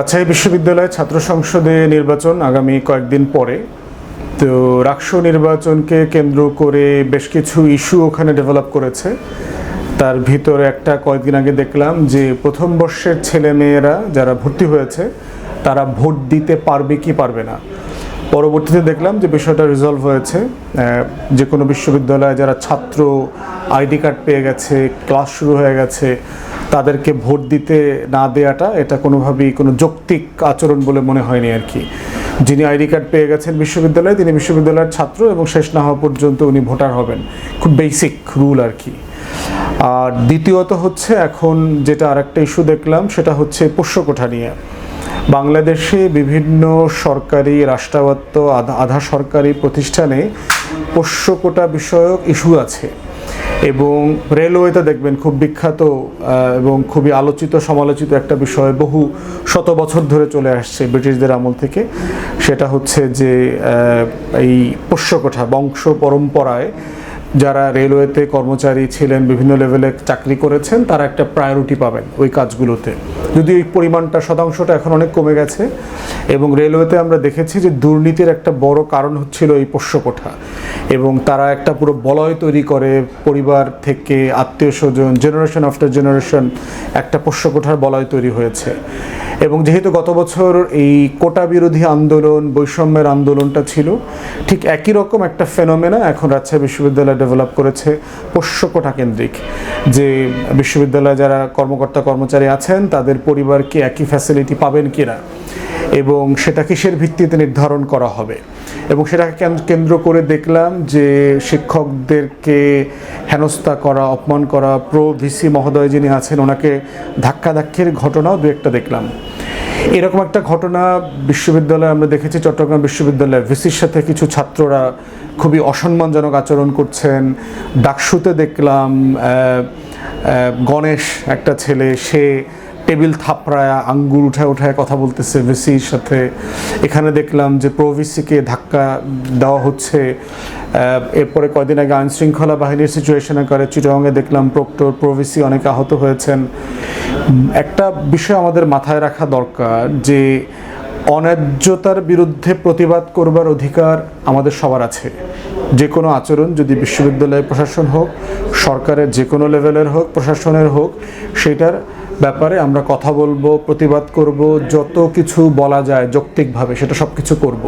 রাজশাহী বিশ্ববিদ্যালয়ে ছাত্র সংসদে নির্বাচন আগামী কয়েকদিন পরে। তো রাকসু নির্বাচনকে কেন্দ্র করে বেশ কিছু ইস্যু ওখানে ডেভেলপ করেছে। তার ভিতরে একটা কয়েকদিন আগে দেখলাম যে প্রথম বর্ষের ছেলে মেয়েরা যারা ভর্তি হয়েছে, তারা ভোট দিতে পারবে কি পারবে না। পরবর্তীতে দেখলাম যে বিষয়টা রিজলভ হয়েছে। যে কোনো বিশ্ববিদ্যালয়ে যারা ছাত্র আইডি কার্ড পেয়ে গেছে ক্লাস শুরু হয়ে গেছে, তাদেরকে ভোট দিতে না দেওয়াটা এটা কোনোভাবেই কোনো যৌক্তিক আচরণ বলে মনে হয়নি আর কি। যিনি আইডি কার্ড পেয়ে গেছেন বিশ্ববিদ্যালয়ে, তিনি বিশ্ববিদ্যালয়ের ছাত্র এবং শেষ না হওয়া পর্যন্ত উনি ভোটার হবেন। খুব বেসিক রুল আর কি। আর দ্বিতীয়ত হচ্ছে এখন যেটা আরেকটা ইস্যু দেখলাম, সেটা হচ্ছে পোষ্যকোঠা নিয়ে। বাংলাদেশে বিভিন্ন সরকারি রাষ্ট্রায়ত্ত আধা সরকারি প্রতিষ্ঠানে পোষ্যকোটা বিষয়ক ইস্যু আছে এবং রেলওয়েতে দেখবেন খুব বিখ্যাত এবং খুবই আলোচিত, সমালোচিত একটা বিষয় বহু শত বছর ধরে চলে আসছে ব্রিটিশদের আমল থেকে। সেটা হচ্ছে যে এই পোষ্যকোঠা বংশ পরম্পরায় যারা রেলওয়েতে কর্মচারী ছিলেন, বিভিন্ন লেভেলে চাকরি করেছেন, তারা একটা প্রায়োরিটি পাবেন ওই কাজগুলোতে। যদি এই পরিমাণটা শতাংশটা এখন অনেক কমে গেছে। এবং রেলওয়েতে আমরা দেখেছি যে দুর্নীতির একটা বড় কারণ হচ্ছিল এই পোষ্যকোঠা। এবং তারা একটা পুরো বলয় তৈরি করে পরিবার থেকে আত্মীয় স্বজন জেনারেশন আফটার জেনারেশন একটা পোষ্যকোঠার বলয় তৈরি হয়েছে। এবং যেহেতু গত বছর এই কোটা বিরোধী আন্দোলন, বৈষম্যের আন্দোলনটা ছিল, ঠিক একই রকম একটা ফেনোমেনা এখন রাজশাহী বিশ্ববিদ্যালয় ডেভেলপ করেছে পোষ্যকোঠা কেন্দ্রিক। যে বিশ্ববিদ্যালয়ে যারা কর্মকর্তা কর্মচারী আছেন, তাদের পরিবার কি একই ফ্যাসিলিটি পাবেন কিনা? এবং সেটা কিসের ভিত্তিতে নির্ধারণ করা হবে? এবং সেটাকে কেন- কেন্দ্র করে দেখলাম যে শিক্ষকদেরকে হেনস্থা করা, অপমান করা, প্রো ভিসি মহোদয় যিনি আছেন, ওনাকে ধাক্কাধাক্কির ঘটনাও দু একটা দেখলাম। এরকম একটা ঘটনা বিশ্ববিদ্যালয়ে আমরা দেখেছি, চট্টগ্রাম বিশ্ববিদ্যালয়ে। ভিসির সাথে কিছু ছাত্ররা খুবই অসম্মানজনক আচরণ করছেন। ডাকসুতে দেখলাম গণেশ একটা ছেলে, সে টেবিল থাপড়ায় আঙ্গুর উঠায় উঠায় কথা বলতেছে ভিসির সাথে। এখানে দেখলাম যে প্রভিসিকে ধাক্কা দেওয়া হচ্ছে। এরপরে কয়দিন আগে আইন শৃঙ্খলা বাহিনীর সিচুয়েশনে করে চিটংয়ে দেখলাম প্রক্টর প্রভিসি অনেকে আহত হয়েছেন। একটা বিষয় আমাদের মাথায় রাখা দরকার যে অন্যায্যতার বিরুদ্ধে প্রতিবাদ করবার অধিকার আমাদের সবার আছে। যে কোনো আচরণ যদি বিশ্ববিদ্যালয় প্রশাসন হোক, সরকারের যে কোনো লেভেলের হোক, প্রশাসনের হোক, সেটার ব্যাপারে আমরা কথা বলব, প্রতিবাদ করব, যত কিছু বলা যায় যৌক্তিকভাবে সেটা সব কিছু করব।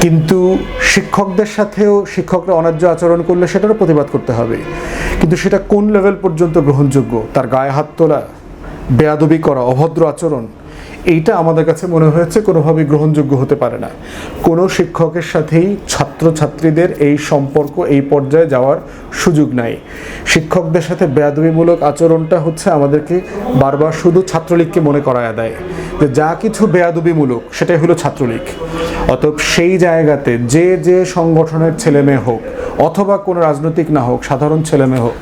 কিন্তু শিক্ষকদের সাথেও শিক্ষকরা অনার্য আচরণ করলে সেটারও প্রতিবাদ করতে হবে। কিন্তু সেটা কোন লেভেল পর্যন্ত গ্রহণযোগ্য? তার গায়ে হাত তোলা, বেয়াদবি করা, অভদ্র আচরণ এইটা আমাদের কাছে মনে হয়েছে কোনোভাবেই গ্রহণযোগ্য হতে পারে না। কোনো শিক্ষকের সাথেই ছাত্রছাত্রীদের এই সম্পর্ক এই পর্যায়ে যাওয়ার সুযোগ নাই। শিক্ষকদের সাথে বেয়াদবিমূলক আচরণটা হচ্ছে আমাদেরকে বারবার শুধু ছাত্রলীগকে মনে করায় দেয় যে যা কিছু বেয়াদবিমূলক, সেটাই হলো ছাত্রলীগ। অতএব সেই জায়গাতে যে যে সংগঠনের ছেলেমেয়ে হোক, অথবা কোনো রাজনৈতিক না হোক, সাধারণ ছেলেমেয়ে হোক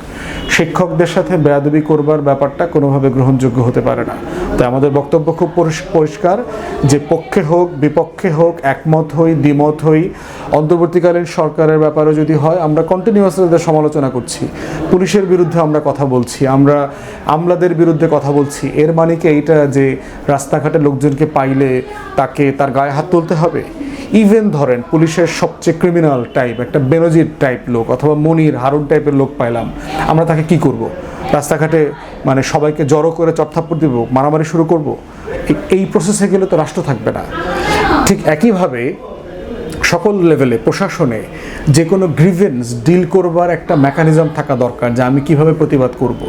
শিক্ষকদের সাথে বেয়াদবি করবার ব্যাপারটা কোনোভাবে গ্রহণযোগ্য হতে পারে না। তাই আমাদের বক্তব্য খুব পরিষ্কার যে পক্ষে হোক, বিপক্ষে হোক, একমত হই, দ্বিমত হই, অন্তর্বর্তীকালীন সরকারের ব্যাপারে যদি হয়, আমরা কন্টিনিউয়াসলি তাদের সমালোচনা করছি। পুলিশের বিরুদ্ধে আমরা কথা বলছি, আমরা আমলাদের বিরুদ্ধে কথা বলছি। এর মানে কি এইটা যে রাস্তাঘাটে লোকজনকে পাইলে তাকে তার গায়ে হাত তুলতে হবে? ইভেন ধরেন, পুলিশের সবচেয়ে ক্রিমিনাল টাইপ একটা বেনজির টাইপ লোক অথবা মনির হারুন টাইপের লোক পাইলাম, আমরা তাকে কি করব? রাস্তাঘাটে মানে সবাইকে জড়ো করে চটথাপ্পড় দিব, মারামারি শুরু করব? এই- এই প্রসেসে গেলে তো রাষ্ট্র থাকবে না। ঠিক একইভাবে সকল লেভেলে প্রশাসনে যে কোনো গ্রিভেন্স ডিল করবার একটা মেকানিজম থাকা দরকার যে আমি কীভাবে প্রতিবাদ করব।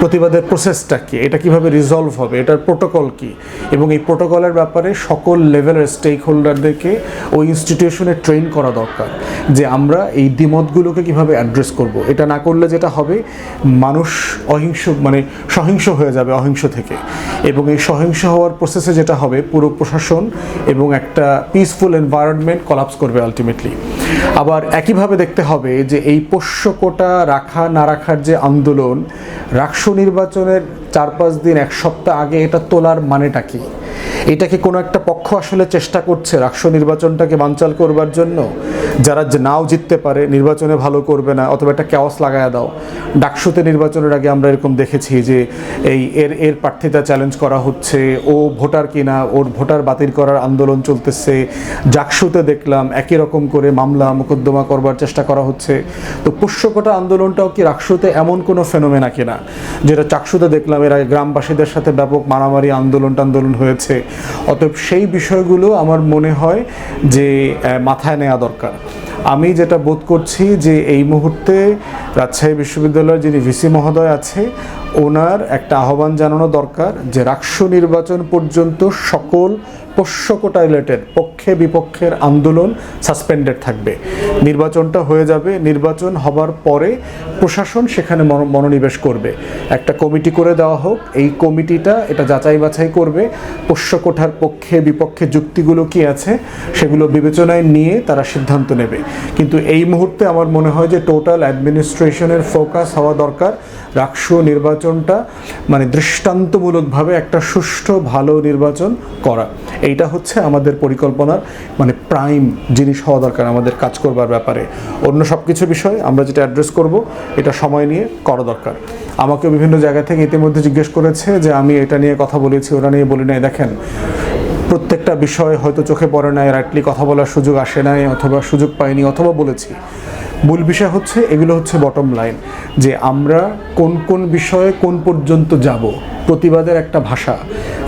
প্রতিবাদের প্রসেসটা কি? এটা কীভাবে রিজলভ হবে? এটার প্রোটোকল কি? এবং এই প্রোটোকলের ব্যাপারে সকল লেভেলের স্টেক হোল্ডারদেরকে ওই ইনস্টিটিউশনে ট্রেন করা দরকার যে আমরা এই দ্বিমতগুলোকে কীভাবে অ্যাড্রেস করব। এটা না করলে যেটা হবে, মানুষ অহিংস মানে সহিংস হয়ে যাবে অহিংস থেকে। এবং এই সহিংস হওয়ার প্রসেসে যেটা হবে, পুরো প্রশাসন এবং একটা পিসফুল এনভায়রনমেন্ট কলাপস করবে আলটিমেটলি আবার একইভাবে দেখতে হবে যে এই পোষ্য কোটা রাখা না রাখার যে আন্দোলন রাক্ষ নির্বাচনের চার পাঁচ দিন, এক সপ্তাহ আগে এটা তোলার মানেটা কি? এটা কি কোনো একটা পক্ষ আসলে চেষ্টা করছে রাষ্ট্র নির্বাচনটাকে বানচাল করবার জন্য। যারা নাও জিততে পারে, নির্বাচনে ভালো করবে না, অথবা একটা ক্যাওয়াস লাগায় দাও। ডাকসুতে নির্বাচনের আগে আমরা এরকম দেখেছি যে এই এর এর প্রার্থিতা চ্যালেঞ্জ করা হচ্ছে, ও ভোটার কিনা, ওর ভোটার বাতিল করার আন্দোলন চলতেছে। জাকসুতে দেখলাম একই রকম করে মামলা মোকদ্দমা করবার চেষ্টা করা হচ্ছে। তো পোষ্যকোটা আন্দোলনটাও কি রাকসুতে এমন কোনো ফেনোমেনা কিনা? যেটা চাকসুতে দেখলাম এর গ্রামবাসীদের সাথে ব্যাপক মারামারি আন্দোলন টান্দোলন হয়েছে। অতএব সেই বিষয়গুলো আমার মনে হয় যে মাথায় নেওয়া দরকার। আমি যেটা বোধ করছি যে, এই মুহূর্তে রাজশাহী বিশ্ববিদ্যালয়ের যিনি ভিসি মহোদয় আছে, ওনার একটা আহ্বান জানানো দরকার যে রাষ্ট্র নির্বাচন পর্যন্ত সকল পোষ্যকোটা রিলেটেড, পক্ষে বিপক্ষের আন্দোলন সাসপেন্ডেড থাকবে। নির্বাচনটা হয়ে যাবে, নির্বাচন হবার পরে প্রশাসন সেখানে মনো- মনোনিবেশ করবে। একটা কমিটি করে দেওয়া হোক, এই কমিটিটা এটা যাচাই বাছাই করবে, পোষ্যকোঠার পক্ষে বিপক্ষে যুক্তিগুলো কি আছে সেগুলো বিবেচনায় নিয়ে তারা সিদ্ধান্ত নেবে। কিন্তু এই মুহূর্তে আমার মনে হয় যে টোটাল অ্যাডমিনিস্ট্রেশনের ফোকাস হওয়া দরকার। রাষ্ট্র নির্বাচনটা মানে দৃষ্টান্তমূলকভাবে একটা সুষ্ঠু, ভালো নির্বাচন করা। এইটা হচ্ছে আমাদের পরিকল্পনার মানে প্রাইম জিনিস হওয়া দরকার আমাদের কাজ করবার ব্যাপারে। অন্য সব কিছু বিষয় আমরা যেটা অ্যাড্রেস করব, এটা সময় নিয়ে করা দরকার। আমাকে বিভিন্ন জায়গা থেকে ইতিমধ্যে জিজ্ঞেস করেছে যে আমি এটা নিয়ে কথা বলেছি, ওরা নিয়ে বলি নাই। দেখেন, প্রত্যেকটা বিষয় হয়তো চোখে পড়ে নাই রাইটলি কথা বলার সুযোগ আসে নাই, অথবা সুযোগ পাইনি, অথবা বলেছি। মূল বিষয় হচ্ছে, এগুলো হচ্ছে বটম লাইন যে আমরা কোন কোন বিষয়ে কোন পর্যন্ত যাব। প্রতিবাদের একটা ভাষা।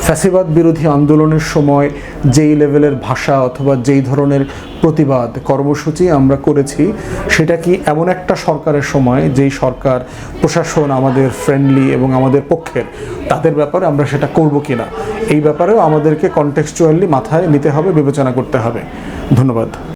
ফ্যাসিবাদ বিরোধী আন্দোলনের সময় যেই লেভেলের ভাষা অথবা যেই ধরনের প্রতিবাদ, কর্মসূচি আমরা করেছি, সেটা কি এমন একটা সরকারের সময় যেই সরকার প্রশাসন আমাদের ফ্রেন্ডলি এবং আমাদের পক্ষের, তাদের ব্যাপারে আমরা সেটা করব কি না এই ব্যাপারেও আমাদেরকে কনটেক্সচুয়ালি মাথায় নিতে হবে, বিবেচনা করতে হবে। ধন্যবাদ।